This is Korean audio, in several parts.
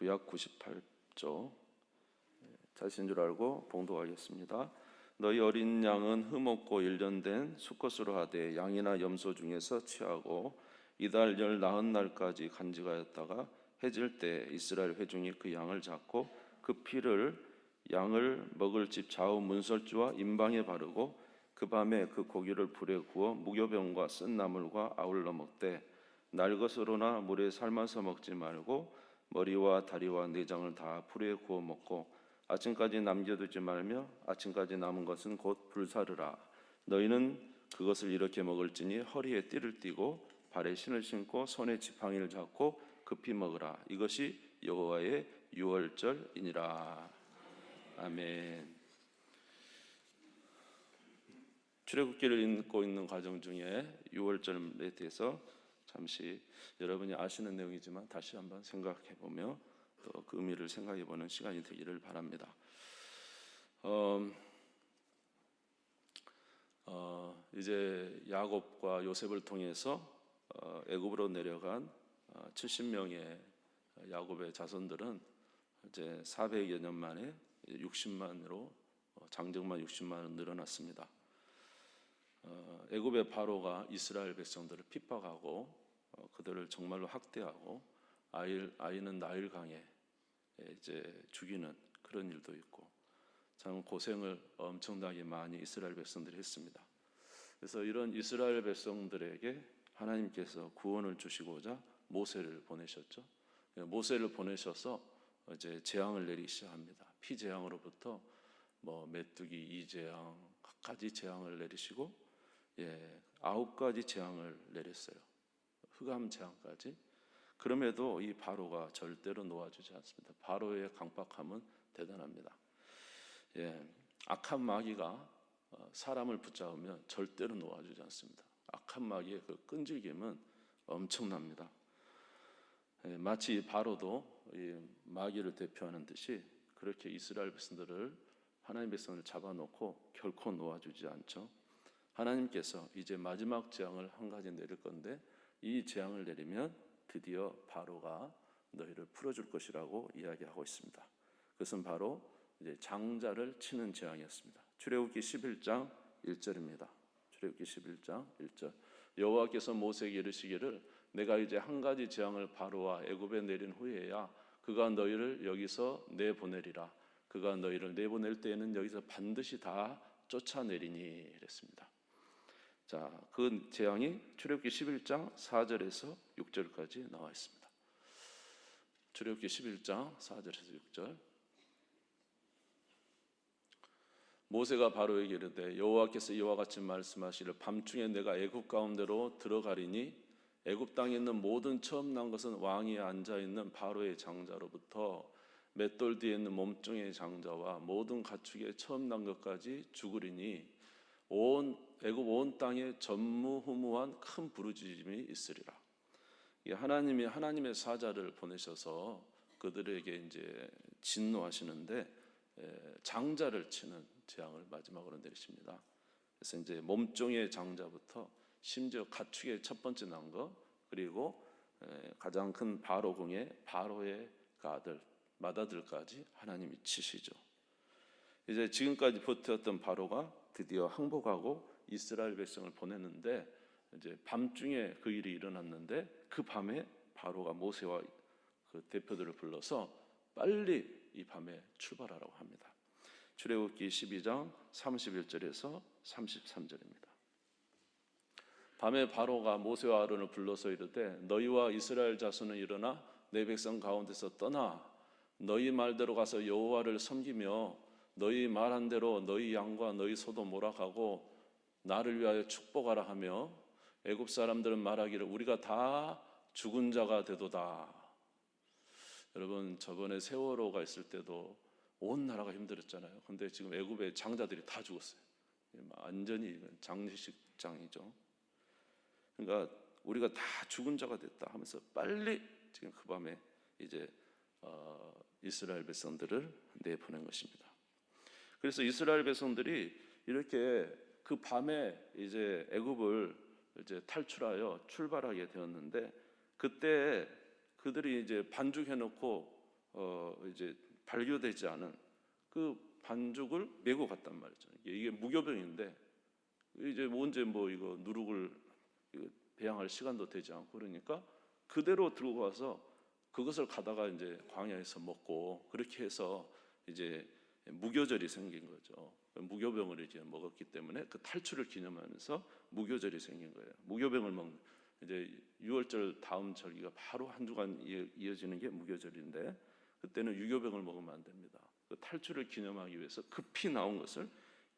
구약 98조 자신 줄 알고 봉독하겠습니다. 너희 어린 양은 흠없고 일년된 수컷으로 하되 양이나 염소 중에서 취하고 이달 열 나흔 날까지 간직하였다가 해질 때 이스라엘 회중이 그 양을 잡고 그 피를 양을 먹을 집 좌우 문설주와 임방에 바르고 그 밤에 그 고기를 불에 구워 무교병과 쓴 나물과 아울러 먹되 날 것으로나 물에 삶아서 먹지 말고 머리와 다리와 내장을 다 불에 구워 먹고 아침까지 남겨두지 말며 아침까지 남은 것은 곧 불사르라. 너희는 그것을 이렇게 먹을지니 허리에 띠를 띠고 발에 신을 신고 손에 지팡이를 잡고 급히 먹으라. 이것이 여호와의 유월절이니라. 아멘. 출애굽기를 읽고 있는 과정 중에 유월절에 대해서 잠시 여러분이 아시는 내용이지만 다시 한번 생각해 보며 또 그 의미를 생각해 보는 시간이 되기를 바랍니다. 어, 어, 이제 야곱과 요셉을 통해서 어, 애굽으로 내려간 어, 70명의 야곱의 자손들은 이제 400여 년 만에 60만으로 어, 장정만 60만으로 늘어났습니다. 어, 애굽의 바로가 이스라엘 백성들을 핍박하고 어, 그들을 정말로 학대하고 아이, 아이는 나일강에 이제 죽이는 그런 일도 있고 참 고생을 엄청나게 많이 이스라엘 백성들이 했습니다. 그래서 이런 이스라엘 백성들에게 하나님께서 구원을 주시고자 모세를 보내셨죠. 모세를 보내셔서 이제 재앙을 내리셔야 합니다. 피 재앙으로부터 뭐 메뚜기 이 재앙 각가지 재앙을 내리시고 예, 아홉 가지 재앙을 내렸어요. 흑암 재앙까지. 그럼에도 이 바로가 절대로 놓아주지 않습니다. 바로의 강박함은 대단합니다. 예, 악한 마귀가 어, 사람을 붙잡으면 절대로 놓아주지 않습니다. 악한 마귀의 그 끈질김은 엄청납니다. 예, 마치 바로도 이 마귀를 대표하는 듯이 그렇게 이스라엘 백성들을 하나님 백성을 잡아놓고 결코 놓아주지 않죠. 하나님께서 이제 마지막 재앙을 한 가지 내릴 건데 이 재앙을 내리면 드디어 바로가 너희를 풀어줄 것이라고 이야기하고 있습니다. 그것은 바로 이제 장자를 치는 재앙이었습니다. 출애굽기 11장 1절입니다. 출애굽기 11장 1절. 여호와께서 모세에게 이르시기를 내가 이제 한 가지 재앙을 바로와 애굽에 내린 후에야 그가 너희를 여기서 내보내리라. 그가 너희를 내보낼 때에는 여기서 반드시 다 쫓아내리니 이랬습니다. 자, 그 재앙이 출애굽기 11장 4절에서 6절까지 나와 있습니다. 출애굽기 11장 4절에서 6절. 모세가 바로에게 이르되 여호와께서 이와 같이 말씀하시를 밤중에 내가 애굽 가운데로 들어가리니 애굽 땅에 있는 모든 처음 난 것은 왕이 앉아 있는 바로의 장자로부터 맷돌 뒤에 있는 몸종의 장자와 모든 가축의 처음 난 것까지 죽으리니 온 애굽 온 땅에 전무후무한 큰 부르짖음이 있으리라. 하나님이 하나님의 사자를 보내셔서 그들에게 이제 진노하시는데 장자를 치는 재앙을 마지막으로 내리십니다. 그래서 이제 몸종의 장자부터 심지어 가축의 첫 번째 난 것, 그리고 가장 큰 바로궁의 바로의 아들 마다들까지 하나님이 치시죠. 이제 지금까지 버텼던 바로가 드디어 항복하고 이스라엘 백성을 보냈는데 이제 밤중에 그 일이 일어났는데 그 밤에 바로가 모세와 그 대표들을 불러서 빨리 이 밤에 출발하라고 합니다. 출애굽기 12장 31절에서 33절입니다. 밤에 바로가 모세와 아론을 불러서 이르되 너희와 이스라엘 자손은 일어나 내 백성 가운데서 떠나 너희 말대로 가서 여호와를 섬기며 너희 말한 대로 너희 양과 너희 소도 몰아가고 나를 위하여 축복하라 하며 애굽 사람들은 말하기를 우리가 다 죽은 자가 되도다. 여러분 저번에 세월호가 있을 때도 온 나라가 힘들었잖아요. 근데 지금 애굽의 장자들이 다 죽었어요. 완전히 장례식장이죠. 그러니까 우리가 다 죽은 자가 됐다 하면서 빨리 지금 그 밤에 이제 어, 이스라엘 백성들을 내보낸 것입니다. 그래서 이스라엘 백성들이 이렇게 그 밤에 이제 애굽을 이제 탈출하여 출발하게 되었는데 그때 그들이 이제 반죽해 놓고 어 이제 발교되지 않은 그 반죽을 메고 갔단 말이죠. 이게, 무교병인데 이제 언제 뭐 이거 누룩을 배양할 시간도 되지 않고 그러니까 그대로 들고 와서 그것을 가다가 이제 광야에서 먹고 그렇게 해서 이제 무교절이 생긴 거죠. 무교병을 이제 먹었기 때문에 그 탈출을 기념하면서 무교절이 생긴 거예요. 무교병을 먹는 이제 6월절 다음 절기가 바로 한 주간 이어- 이어지는 게 무교절인데 그때는 유교병을 먹으면 안 됩니다. 그 탈출을 기념하기 위해서 급히 나온 것을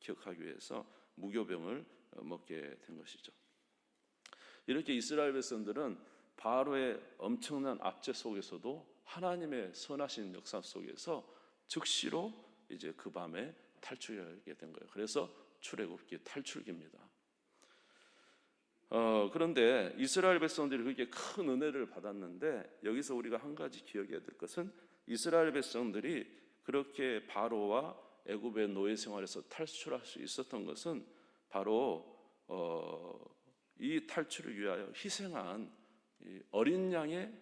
기억하기 위해서 무교병을 어, 먹게 된 것이죠. 이렇게 이스라엘 백성들은 바로의 엄청난 압제 속에서도 하나님의 선하신 역사 속에서 즉시로 이제 그 밤에 탈출하게 된 거예요. 그래서 출애굽기 탈출기입니다. 어, 그런데 이스라엘 백성들이 그렇게 큰 은혜를 받았는데 여기서 우리가 한 가지 기억해야 될 것은 이스라엘 백성들이 그렇게 바로와 애굽의 노예 생활에서 탈출할 수 있었던 것은 바로 어, 이 탈출을 위하여 희생한 이 어린 양의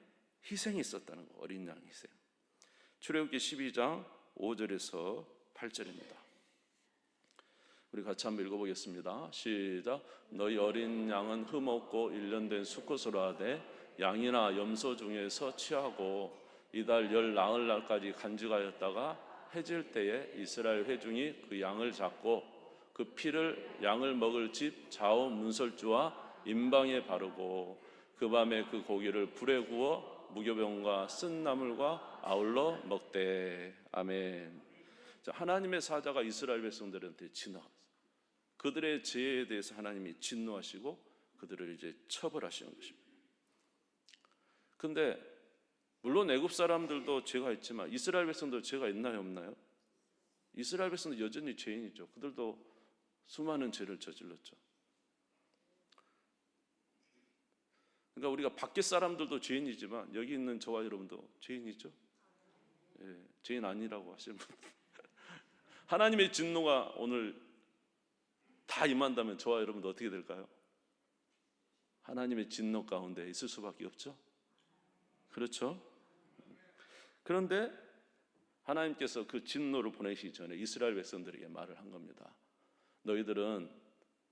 희생이 있었다는 거. 어린 양 희생. 출애굽기 12장 5절에서 8절입니다. 우리 같이 한번 읽어보겠습니다. 시작. 너희 어린 양은 흠없고 일년된 수컷으로 하되 양이나 염소 중에서 취하고 이달 열 나흘 날까지 간직하였다가 해질 때에 이스라엘 회중이 그 양을 잡고 그 피를 양을 먹을 집 좌우 문설주와 임방에 바르고 그 밤에 그 고기를 불에 구워 무교병과 쓴 나물과 아울러 먹되 아멘. 자, 하나님의 사자가 이스라엘 백성들한테 지나갔어요. 그들의 죄에 대해서 하나님이 진노하시고 그들을 이제 처벌하시는 것입니다. 근데 물론 애굽 사람들도 죄가 있지만 이스라엘 백성도 죄가 있나요 없나요? 이스라엘 백성도 여전히 죄인이죠. 그들도 수많은 죄를 저질렀죠. 그러니까 우리가 밖에 사람들도 죄인이지만 여기 있는 저와 여러분도 죄인이죠. 예, 죄인 아니라고 하시는 분. 하나님의 진노가 오늘 다 임한다면 저와 여러분도 어떻게 될까요? 하나님의 진노 가운데 있을 수밖에 없죠. 그렇죠? 그런데 하나님께서 그 진노를 보내시기 전에 이스라엘 백성들에게 말을 한 겁니다. 너희들은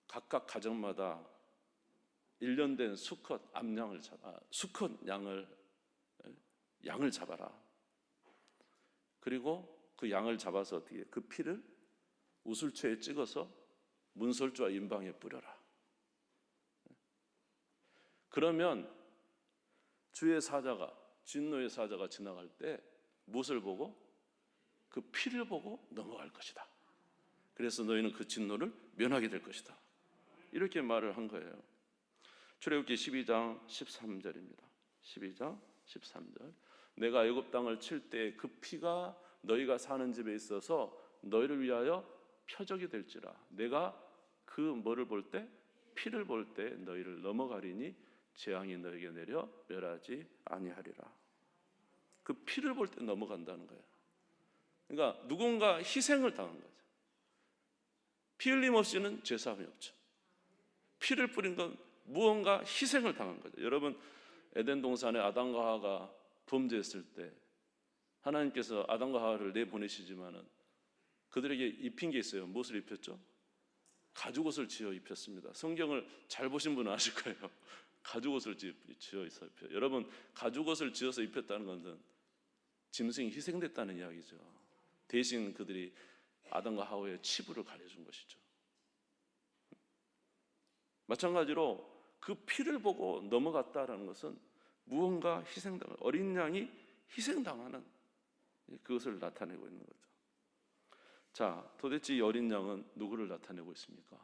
각각 가정마다 1년 된 수컷 암양을 잡아 수컷 양을 양을 잡아라. 그리고 그 양을 잡아서 어떻게 그 피를 우슬초에 찍어서 문설주와 임방에 뿌려라. 그러면 주의 사자가 진노의 사자가 지나갈 때 무엇을 보고 그 피를 보고 넘어갈 것이다. 그래서 너희는 그 진노를 면하게 될 것이다. 이렇게 말을 한 거예요. 출애굽기 12장 13절입니다. 12장 13절. 내가 애굽 땅을 칠 때 그 피가 너희가 사는 집에 있어서 너희를 위하여 표적이 될지라. 내가 그 뭐를 볼 때 피를 볼 때 너희를 넘어가리니 재앙이 너에게 내려 멸하지 아니하리라. 그 피를 볼 때 넘어간다는 거예요. 그러니까 누군가 희생을 당한 거죠. 피 흘림 없이는 죄사함이 없죠. 피를 뿌린 건 무언가 희생을 당한 거죠. 여러분 에덴 동산에 아담과 하와가 범죄했을 때 하나님께서 아담과 하와를 내보내시지만은 그들에게 입힌 게 있어요. 무엇을 입혔죠? 가죽옷을 지어 입혔습니다. 성경을 잘 보신 분은 아실 거예요. 가죽옷을 지어 입혀. 여러분 가죽옷을 지어서 입혔다는 것은 짐승이 희생됐다는 이야기죠. 대신 그들이 아담과 하와의 치부를 가려준 것이죠. 마찬가지로 그 피를 보고 넘어갔다라는 것은 무언가 희생당 어린 양이 희생당하는 그것을 나타내고 있는 거죠. 자, 도대체 이 어린 양은 누구를 나타내고 있습니까?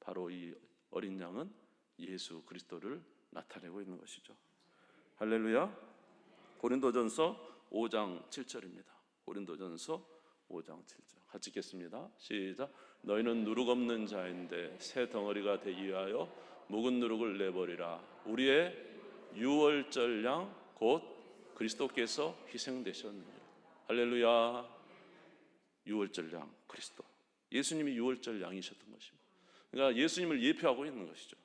바로 이 어린 양은 예수 그리스도를 나타내고 있는 것이죠. 할렐루야. 고린도전서 5장 7절입니다. 고린도전서 5장 7절. 같이 읽겠습니다. 시작. 너희는 누룩 없는 자인데 새 덩어리가 되기 위하여 묵은 누룩을 내버리라. 우리의 유월절 양 곧 그리스도께서 희생되셨느니라. 할렐루야. 유월절 양 그리스도. 예수님이 유월절 양이셨던 것입니다. 그러니까 예수님을 예표하고 있는 것이죠.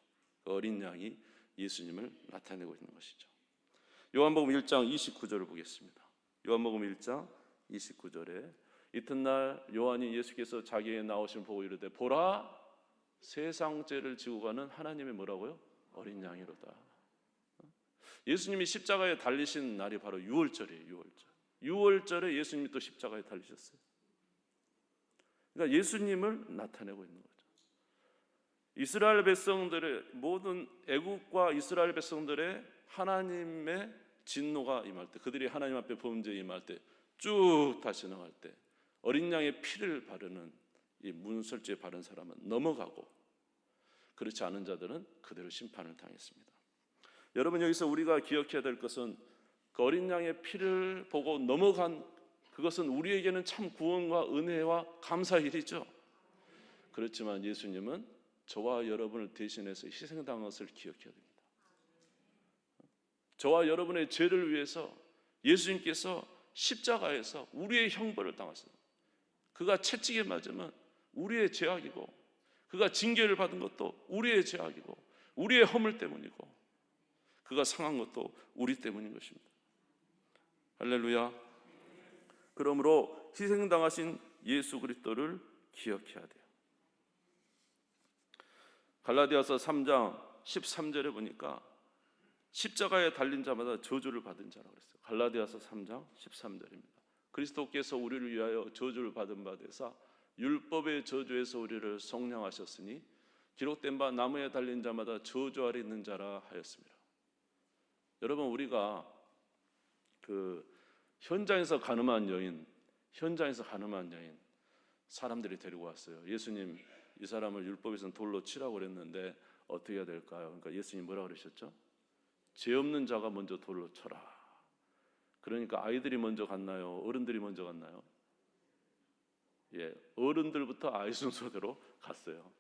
그 어린 양이 예수님을 나타내고 있는 것이죠. 요한복음 1장 29절을 보겠습니다. 요한복음 1장 29절에 이튿날 요한이 예수께서 자기의 나오심 보고 이르되 보라 세상 죄를 지고 가는 하나님의 뭐라고요? 어린 양이로다. 예수님이 십자가에 달리신 날이 바로 6월절이에요. 6월절. 6월절에 예수님이 또 십자가에 달리셨어요. 그러니까 예수님을 나타내고 있는 거죠. 이스라엘 백성들의 모든 애국과 이스라엘 백성들의 하나님의 진노가 임할 때, 그들이 하나님 앞에 범죄 임할 때, 쭉 다시 나갈 때, 어린 양의 피를 바르는 이 문설주에 바른 사람은 넘어가고, 그렇지 않은 자들은 그대로 심판을 당했습니다. 여러분 여기서 우리가 기억해야 될 것은 그 어린 양의 피를 보고 넘어간 그것은 우리에게는 참 구원과 은혜와 감사의 일이죠. 그렇지만 예수님은 저와 여러분을 대신해서 희생당한 것을 기억해야 됩니다. 저와 여러분의 죄를 위해서 예수님께서 십자가에서 우리의 형벌을 당하셨어요. 그가 채찍에 맞으면 우리의 죄악이고 그가 징계를 받은 것도 우리의 죄악이고 우리의 허물 때문이고 그가 상한 것도 우리 때문인 것입니다. 할렐루야. 그러므로 희생당하신 예수 그리스도를 기억해야 돼요. 갈라디아서 3장 13절에 보니까 십자가에 달린 자마다 저주를 받은 자라고 그랬어요. 갈라디아서 3장 13절입니다. 그리스도께서 우리를 위하여 저주를 받은 바 되사 율법의 저주에서 우리를 속량하셨으니 기록된 바 나무에 달린 자마다 저주 아래 있는 자라 하였습니다. 여러분 우리가 그 현장에서 가늠한 여인, 현장에서 가늠한 여인 사람들이 데리고 왔어요. 예수님 이 사람을 율법에서는 돌로 치라고 그랬는데 어떻게 해야 될까요? 그러니까 예수님 뭐라 그러셨죠? 죄 없는 자가 먼저 돌로 쳐라. 그러니까 아이들이 먼저 갔나요? 어른들이 먼저 갔나요? 예, 어른들부터 아이 순서대로 갔어요.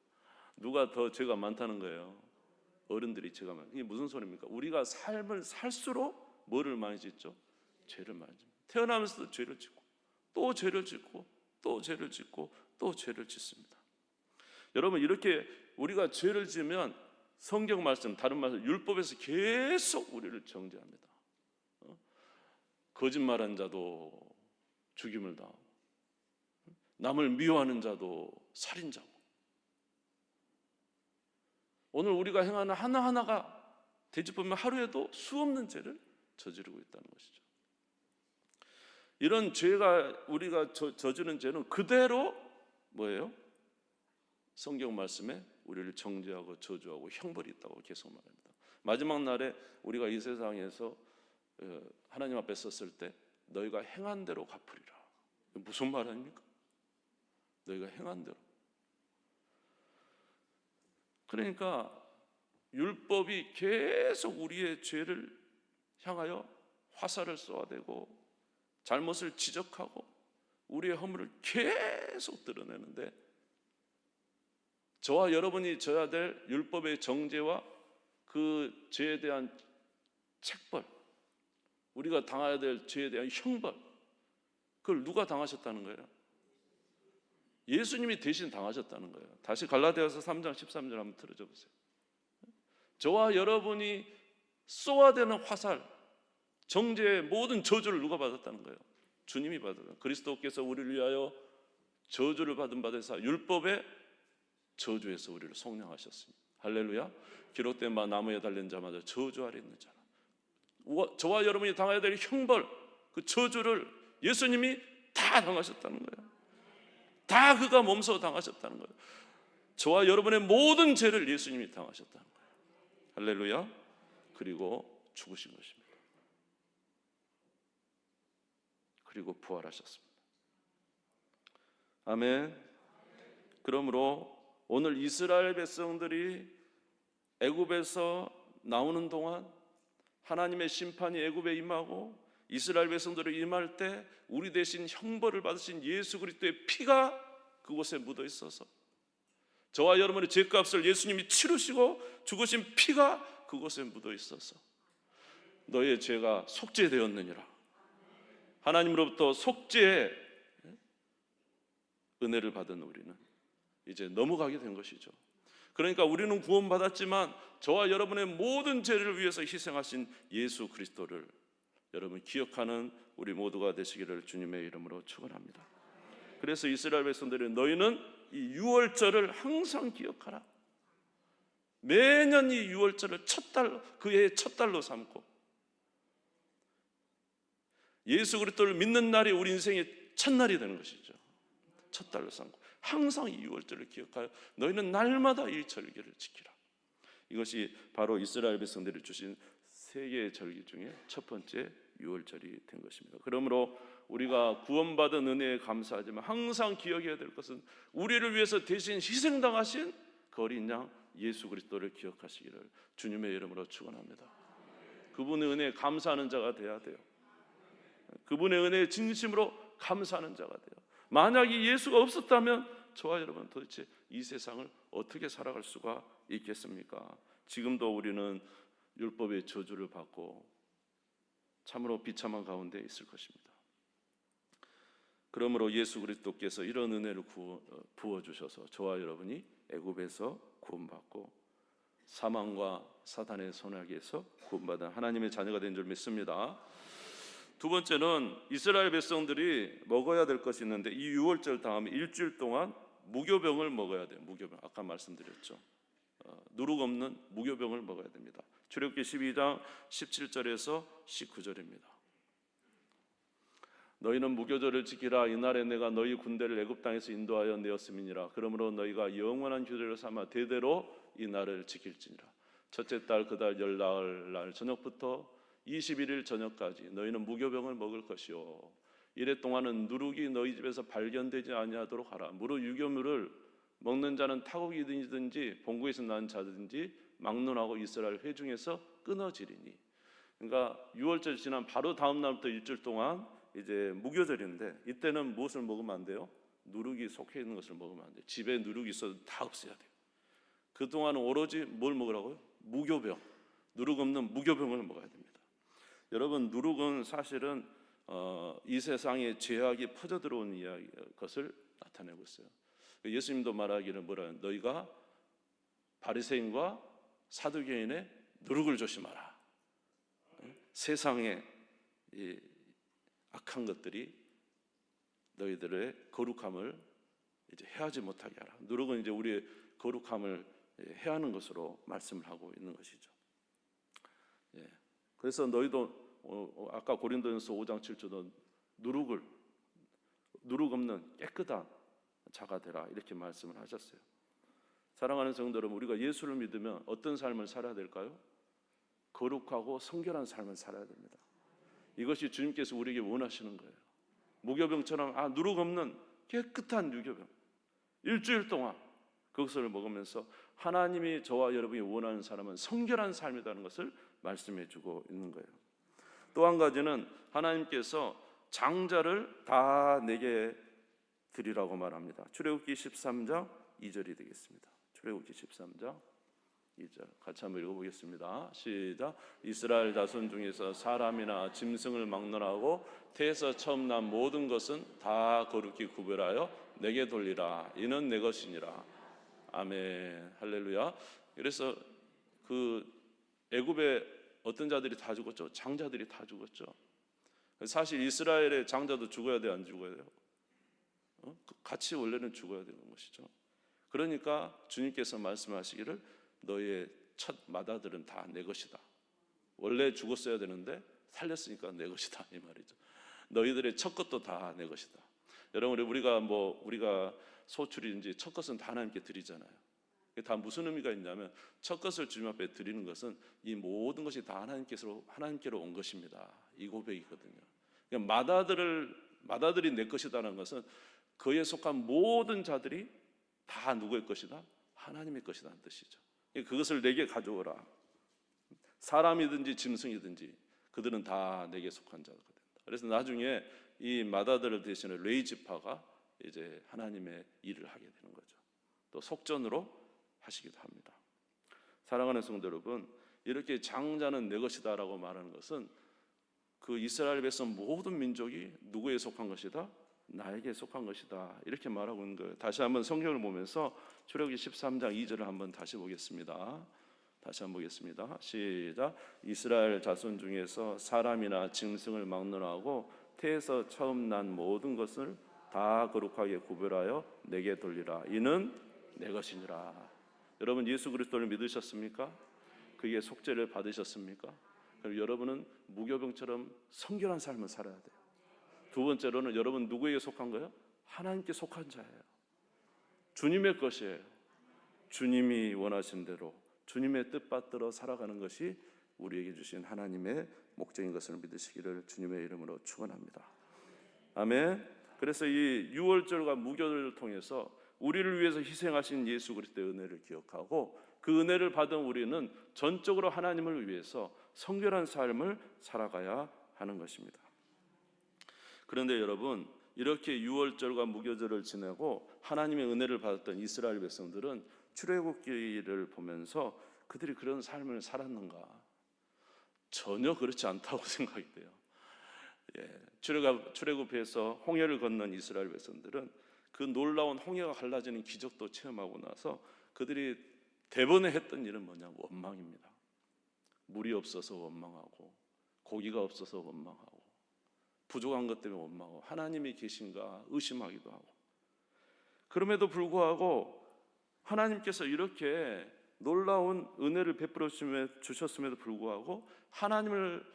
누가 더 죄가 많다는 거예요? 어른들이 죄가 많. 이게 무슨 소리입니까? 우리가 삶을 살수록 뭐를 많이 짓죠? 죄를 많이 짓. 태어나면서도 죄를 짓고 또 죄를 짓고 또 죄를 짓고 또 죄를 짓습니다. 여러분 이렇게 우리가 죄를 지으면 성경 말씀 다른 말씀 율법에서 계속 우리를 정죄합니다. 어? 거짓말한 자도 죽임을 당하고 남을 미워하는 자도 살인자고 오늘 우리가 행하는 하나하나가 되짚으면 하루에도 수없는 죄를 저지르고 있다는 것이죠. 이런 죄가 우리가 저, 저지른 죄는 그대로 뭐예요? 성경 말씀에 우리를 정죄하고 저주하고 형벌이 있다고 계속 말합니다. 마지막 날에 우리가 이 세상에서 어, 하나님 앞에 섰을 때 너희가 행한 대로 갚으리라. 무슨 말 아닙니까? 너희가 행한 대로. 그러니까 율법이 계속 우리의 죄를 향하여 화살을 쏘아대고 잘못을 지적하고 우리의 허물을 계속 드러내는데 저와 여러분이 져야 될 율법의 정죄와 그 죄에 대한 책벌, 우리가 당해야 될 죄에 대한 형벌, 그걸 누가 당하셨다는 거예요? 예수님이 대신 당하셨다는 거예요. 다시 갈라디아서 3장 13절 한번 들어줘 보세요. 저와 여러분이 쏘아대는 화살, 정죄의 모든 저주를 누가 받았다는 거예요? 주님이 받았다. 그리스도께서 우리를 위하여 저주를 받은 바대사 율법의 저주에서 우리를 속량하셨습니다. 할렐루야. 기록된 바 나무에 달린 자마다 저주 아래 있는 자라. 저와 여러분이 당해야 될 형벌, 그 저주를 예수님이 다 당하셨다는 거예요. 다 그가 몸소 당하셨다는 거예요. 저와 여러분의 모든 죄를 예수님이 당하셨다는 거예요. 할렐루야. 그리고 죽으신 것입니다. 그리고 부활하셨습니다. 아멘. 그러므로 오늘 이스라엘 백성들이 애굽에서 나오는 동안 하나님의 심판이 애굽에 임하고 이스라엘 백성들을 임할 때 우리 대신 형벌을 받으신 예수 그리스도의 피가 그곳에 묻어 있어서 저와 여러분의 죄값을 예수님이 치르시고 죽으신 피가 그곳에 묻어 있어서 너의 죄가 속죄되었느니라. 하나님으로부터 속죄의 은혜를 받은 우리는 이제 넘어가게 된 것이죠. 그러니까 우리는 구원받았지만 저와 여러분의 모든 죄를 위해서 희생하신 예수 그리스도를 여러분 기억하는 우리 모두가 되시기를 주님의 이름으로 축원합니다. 그래서 이스라엘 백성들이 너희는 이 유월절을 항상 기억하라. 매년 이 유월절을 첫 달, 그 해의 첫 달로 삼고 예수 그리스도를 믿는 날이 우리 인생의 첫날이 되는 것이죠. 첫 달로 삼고 항상 이 유월절을 기억하여 너희는 날마다 이 절기를 지키라. 이것이 바로 이스라엘 백성들이 주신 세 개의 절기 중에 첫 번째 유월절이 된 것입니다. 그러므로 우리가 구원받은 은혜에 감사하지만 항상 기억해야 될 것은 우리를 위해서 대신 희생당하신 그 어린 양 예수 그리스도를 기억하시기를 주님의 이름으로 축원합니다. 그분의 은혜에 감사하는 자가 돼야 돼요. 그분의 은혜에 진심으로 감사하는 자가 돼요. 만약에 예수가 없었다면 저와 여러분 도대체 이 세상을 어떻게 살아갈 수가 있겠습니까? 지금도 우리는 율법의 저주를 받고 참으로 비참한 가운데 있을 것입니다. 그러므로 예수 그리스도께서 이런 은혜를 부어 주셔서 저와 여러분이 애굽에서 구원받고 사망과 사단의 손아귀에서 구원받은 하나님의 자녀가 된 줄 믿습니다. 두 번째는 이스라엘 백성들이 먹어야 될 것이 있는데 이 유월절 다음에 일주일 동안 무교병을 먹어야 돼요. 무교병 아까 말씀드렸죠. 어, 누룩 없는 무교병을 먹어야 됩니다. 출애굽기 12장 17절에서 19절입니다. 너희는 무교절을 지키라. 이 날에 내가 너희 군대를 애굽 땅에서 인도하여 내었음이니라. 그러므로 너희가 영원한 규례를 삼아 대대로 이 날을 지킬지니라. 첫째 달 그 달 열나흘 날 저녁부터 21일 저녁까지 너희는 무교병을 먹을 것이요. 이래 동안은 누룩이 너희 집에서 발견되지 아니하도록 하라. 무릇 유교물을 먹는 자는 타국이든지 본국에서 난 자든지 막론하고 이스라엘 회중에서 끊어지리니 그러니까 6월절 지난 바로 다음 날부터 일주일 동안 이제 무교절인데 이때는 무엇을 먹으면 안 돼요? 누룩이 속해 있는 것을 먹으면 안 돼요. 집에 누룩이 있어도 다 없애야 돼요. 그 동안은 오로지 뭘 먹으라고요? 무교병, 누룩 없는 무교병을 먹어야 됩니다. 여러분 누룩은 사실은 어, 이 세상에 죄악이 퍼져 들어온 이야기 것을 나타내고 있어요. 예수님도 말하기를 뭐라 너희가 바리새인과 사두개인의 누룩을 조심하라. 세상에 이 악한 것들이 너희들의 거룩함을 이제 해하지 못하게 하라. 누룩은 이제 우리의 거룩함을 해하는 것으로 말씀을 하고 있는 것이죠. 예. 그래서 너희도 어, 아까 고린도전서 5장 7절도 누룩을 누룩 없는 깨끗한 자가 되라 이렇게 말씀을 하셨어요. 사랑하는 성도 여러분, 우리가 예수를 믿으면 어떤 삶을 살아야 될까요? 거룩하고 성결한 삶을 살아야 됩니다. 이것이 주님께서 우리에게 원하시는 거예요. 무교병처럼 아 누룩 없는 깨끗한 유교병 일주일 동안 그것을 먹으면서 하나님이 저와 여러분이 원하는 사람은 성결한 삶이라는 것을 말씀해 주고 있는 거예요. 또 한 가지는 하나님께서 장자를 다 내게 드리라고 말합니다. 출애굽기 13장 2절이 되겠습니다. 출애굽기 13장 2절 같이 한번 읽어보겠습니다. 시작. 이스라엘 자손 중에서 사람이나 짐승을 막론하고 태에서 처음 난 모든 것은 다 거룩히 구별하여 내게 돌리라. 이는 내 것이니라. 아멘. 할렐루야. 그래서 그 애굽에 어떤 자들이 다 죽었죠. 장자들이 다 죽었죠. 사실 이스라엘의 장자도 죽어야 돼, 안 죽어야 돼요? 어? 같이 원래는 죽어야 되는 것이죠. 그러니까 주님께서 말씀하시기를 너의 첫 마다들은 다 내 것이다. 원래 죽었어야 되는데 살렸으니까 내 것이다 이 말이죠. 너희들의 첫 것도 다 내 것이다. 여러분 우리가 뭐 우리가 소출인지 첫 것은 다 하나님께 드리잖아요. 다 무슨 의미가 있냐면 첫 것을 주님 앞에 드리는 것은 이 모든 것이 다 하나님께서 하나님께로 온 것입니다. 이 고백이거든요. 그러니까 마다들을 마다들이 내 것이다라는 것은 그에 속한 모든 자들이 다 누구의 것이다? 하나님의 것이라는 뜻이죠. 그것을 내게 가져오라. 사람이든지 짐승이든지 그들은 다 내게 속한 자가 된다. 그래서 나중에 이 마다들을 대신해 레이 지파가 이제 하나님의 일을 하게 되는 거죠. 또 속전으로 하시기도 합니다. 사랑하는 성도 여러분, 이렇게 장자는 내 것이다라고 말하는 것은 그 이스라엘 백성 모든 민족이 누구에 속한 것이다? 나에게 속한 것이다. 이렇게 말하고 있는 거예요. 다시 한번 성경을 보면서 출애굽기 13장 2절을 한번 다시 보겠습니다. 다시 한번 보겠습니다. 시작. 이스라엘 자손 중에서 사람이나 짐승을 막론하고 태에서 처음 난 모든 것을 다 거룩하게 구별하여 내게 돌리라. 이는 내 것이니라. 여러분 예수 그리스도를 믿으셨습니까? 그의 속죄를 받으셨습니까? 그럼 여러분은 무교병처럼 성결한 삶을 살아야 돼요. 두 번째로는 여러분 누구에게 속한 거예요? 하나님께 속한 자예요. 주님의 것이에요. 주님이 원하신 대로 주님의 뜻 받들어 살아가는 것이 우리에게 주신 하나님의 목적인 것을 믿으시기를 주님의 이름으로 축원합니다. 아멘. 그래서 이 유월절과 무교절을 통해서 우리를 위해서 희생하신 예수 그리스도의 은혜를 기억하고 그 은혜를 받은 우리는 전적으로 하나님을 위해서 성결한 삶을 살아가야 하는 것입니다. 그런데 여러분 이렇게 유월절과 무교절을 지내고 하나님의 은혜를 받았던 이스라엘 백성들은 출애굽기를 보면서 그들이 그런 삶을 살았는가? 전혀 그렇지 않다고 생각이 돼요. 예, 출애굽 출애굽에서 홍해를 건넌 이스라엘 백성들은 그 놀라운 홍해가 갈라지는 기적도 체험하고 나서 그들이 대번에 했던 일은 뭐냐? 원망입니다. 물이 없어서 원망하고 고기가 없어서 원망하고 부족한 것 때문에 원망하고 하나님이 계신가 의심하기도 하고 그럼에도 불구하고 하나님께서 이렇게 놀라운 은혜를 베풀어 주셨음에도 불구하고 하나님을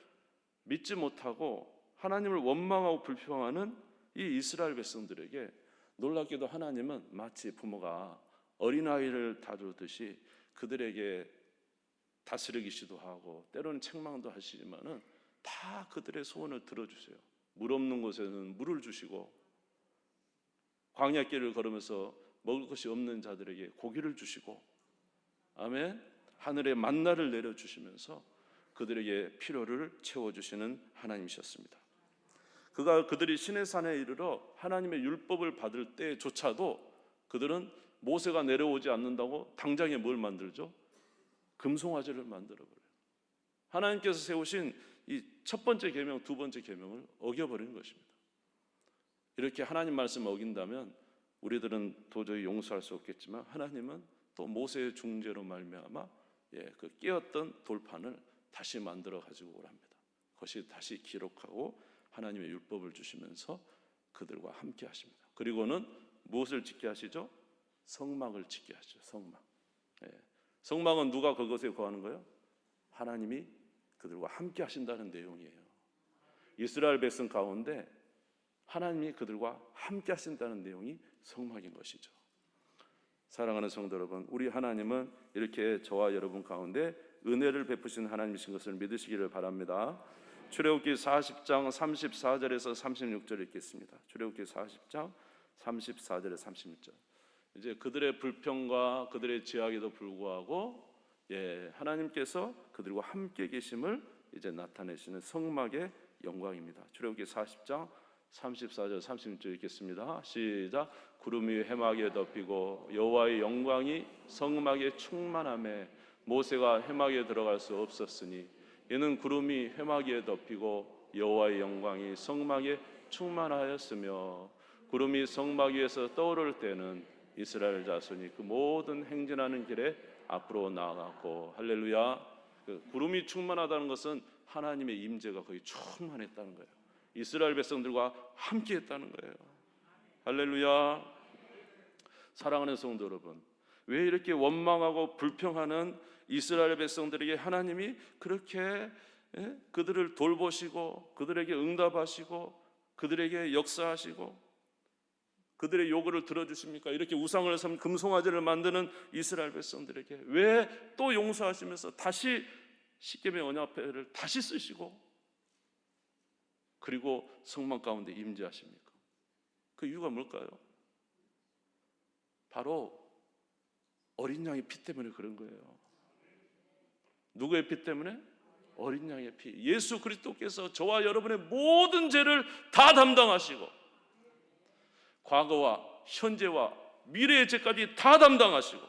믿지 못하고 하나님을 원망하고 불평하는 이 이스라엘 백성들에게 놀랍게도 하나님은 마치 부모가 어린아이를 다루듯이 그들에게 다스리기시도 하고 때로는 책망도 하시지만은 다 그들의 소원을 들어주세요. 물 없는 곳에는 물을 주시고 광야길을 걸으면서 먹을 것이 없는 자들에게 고기를 주시고 아멘 하늘에 만나를 내려 주시면서 그들에게 필요를 채워 주시는 하나님이셨습니다. 그가 그들이 시내산에 이르러 하나님의 율법을 받을 때조차도 그들은 모세가 내려오지 않는다고 당장에 뭘 만들죠? 금송아지를 만들어 버려요. 하나님께서 세우신 이 첫 번째 계명, 두 번째 계명을 어겨 버린 것입니다. 이렇게 하나님 말씀을 어긴다면 우리들은 도저히 용서할 수 없겠지만 하나님은 또 모세의 중재로 말미암아 예, 그 깨었던 돌판을 다시 만들어 가지고 오랍니다. 그것이 다시 기록하고 하나님의 율법을 주시면서 그들과 함께 하십니다. 그리고는 무엇을 짓게 하시죠? 성막을 짓게 하시죠. 성막. 예. 성막은 누가 그것에 거하는 거예요? 하나님이 그들과 함께 하신다는 내용이에요. 이스라엘 백성 가운데 하나님이 그들과 함께 하신다는 내용이 성막인 것이죠. 사랑하는 성도 여러분, 우리 하나님은 이렇게 저와 여러분 가운데 은혜를 베푸신 하나님이신 것을 믿으시기를 바랍니다. 출애굽기 40장 34절에서 36절 읽겠습니다. 출애굽기 40장 34절에 36절. 이제 그들의 불평과 그들의 제약에도 불구하고 예, 하나님께서 그들과 함께 계심을 이제 나타내시는 성막의 영광입니다. 출애굽기 40장 34절 36절 읽겠습니다. 시작. 구름이 해막에 덮이고 여호와의 영광이 성막에 충만함에 모세가 해막에 들어갈 수 없었으니 이는 구름이 해막에 덮이고 여호와의 영광이 성막에 충만하였으며 구름이 성막 위에서 떠오를 때는 이스라엘 자손이 그 모든 행진하는 길에 앞으로 나아갔고 할렐루야. 그 구름이 충만하다는 것은 하나님의 임재가 거의 충만했다는 거예요. 이스라엘 백성들과 함께 했다는 거예요. 할렐루야. 사랑하는 성도 여러분, 왜 이렇게 원망하고 불평하는 이스라엘 백성들에게 하나님이 그렇게 예? 그들을 돌보시고 그들에게 응답하시고 그들에게 역사하시고 그들의 요구를 들어주십니까? 이렇게 우상을 삼 금송아지를 만드는 이스라엘 백성들에게 왜 또 용서하시면서 다시 십계명 언약궤를 다시 쓰시고 그리고 성막 가운데 임재하십니까? 그 이유가 뭘까요? 바로 어린 양의 피 때문에 그런 거예요. 누구의 피 때문에? 어린 양의 피. 예수 그리스도께서 저와 여러분의 모든 죄를 다 담당하시고 과거와 현재와 미래의 죄까지 다 담당하시고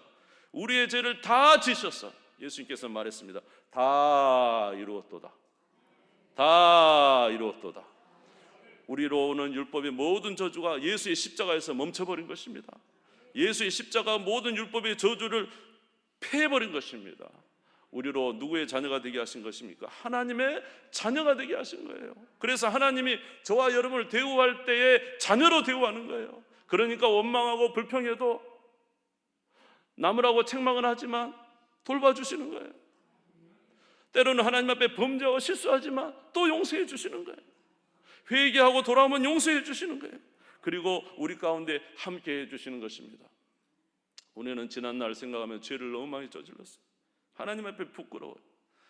우리의 죄를 다 지셨어. 예수님께서 말했습니다. 다 이루었도다. 다 이루었도다. 우리로 오는 율법의 모든 저주가 예수의 십자가에서 멈춰버린 것입니다. 예수의 십자가 모든 율법의 저주를 패해버린 것입니다. 우리로 누구의 자녀가 되게 하신 것입니까? 하나님의 자녀가 되게 하신 거예요. 그래서 하나님이 저와 여러분을 대우할 때에 자녀로 대우하는 거예요. 그러니까 원망하고 불평해도 남으라고 책망을 하지만 돌봐주시는 거예요. 때로는 하나님 앞에 범죄하고 실수하지만 또 용서해 주시는 거예요. 회개하고 돌아오면 용서해 주시는 거예요. 그리고 우리 가운데 함께 해 주시는 것입니다. 우리는 지난 날 생각하면 죄를 너무 많이 저질렀어요. 하나님 앞에 부끄러워요.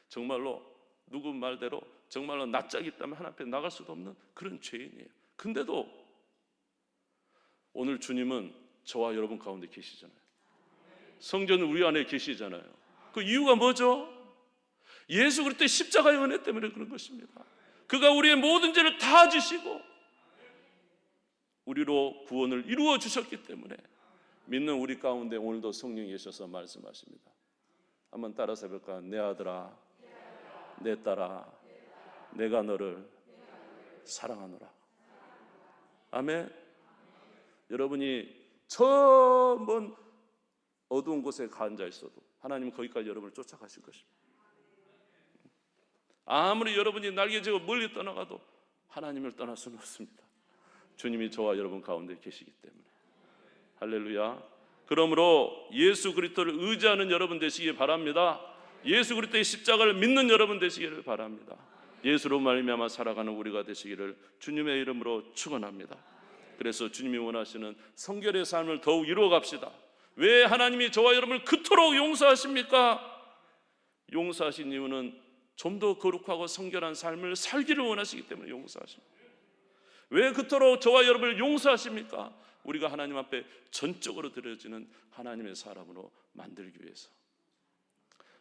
정말로 누구 말대로 정말로 낯짝이 있다면 하나님 앞에 나갈 수도 없는 그런 죄인이에요. 근데도 오늘 주님은 저와 여러분 가운데 계시잖아요. 성전은 우리 안에 계시잖아요. 그 이유가 뭐죠? 예수 그리스도의 십자가의 은혜 때문에 그런 것입니다. 그가 우리의 모든 죄를 다 지시고 우리로 구원을 이루어 주셨기 때문에 믿는 우리 가운데 오늘도 성령이 계셔서 말씀하십니다. 한번 따라서 해볼까? 내 아들아, 내 딸아, 내가 너를 사랑하노라. 아멘. 여러분이 저 먼 어두운 곳에 앉아 있어도 하나님은 거기까지 여러분을 쫓아가실 것입니다. 아무리 여러분이 날개 지고 멀리 떠나가도 하나님을 떠날 수는 없습니다. 주님이 저와 여러분 가운데 계시기 때문에. 할렐루야. 그러므로 예수 그리스도를 의지하는 여러분 되시기 바랍니다. 예수 그리스도의 십자가를 믿는 여러분 되시기를 바랍니다. 예수로 말미암아 살아가는 우리가 되시기를 주님의 이름으로 축원합니다. 그래서 주님이 원하시는 성결의 삶을 더욱 이루어 갑시다. 왜 하나님이 저와 여러분을 그토록 용서하십니까? 용서하신 이유는 좀 더 거룩하고 성결한 삶을 살기를 원하시기 때문에 용서하십니다. 왜 그토록 저와 여러분을 용서하십니까? 우리가 하나님 앞에 전적으로 드려지는 하나님의 사람으로 만들기 위해서.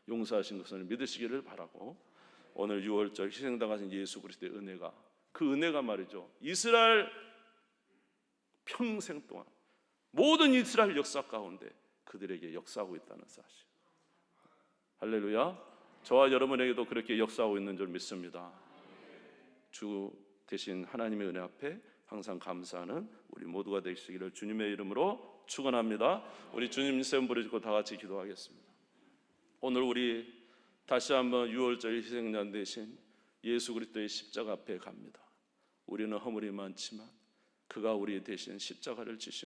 용서하신 것을 믿으시기를 바라고 오늘 6월절 희생당하신 예수 그리스도의 은혜가 그 은혜가 말이죠. 이스라엘 평생 동안 모든 이스라엘 역사 가운데 그들에게 역사하고 있다는 사실. 할렐루야. 저와 여러분에게도 그렇게 역사하고 있는 줄 믿습니다. 주 대신 하나님의 은혜 앞에 항상 감사하는 우리 모두가 되시기를 주님의 이름으로 축원합니다. 우리 주님 세움 부르짖고 다 같이 기도하겠습니다. 오늘 우리 다시 한번 6월절 희생자 대신 예수 그리스도의 십자가 앞에 갑니다. 우리는 허물이 많지만 그가 우리 대신 십자가를 지시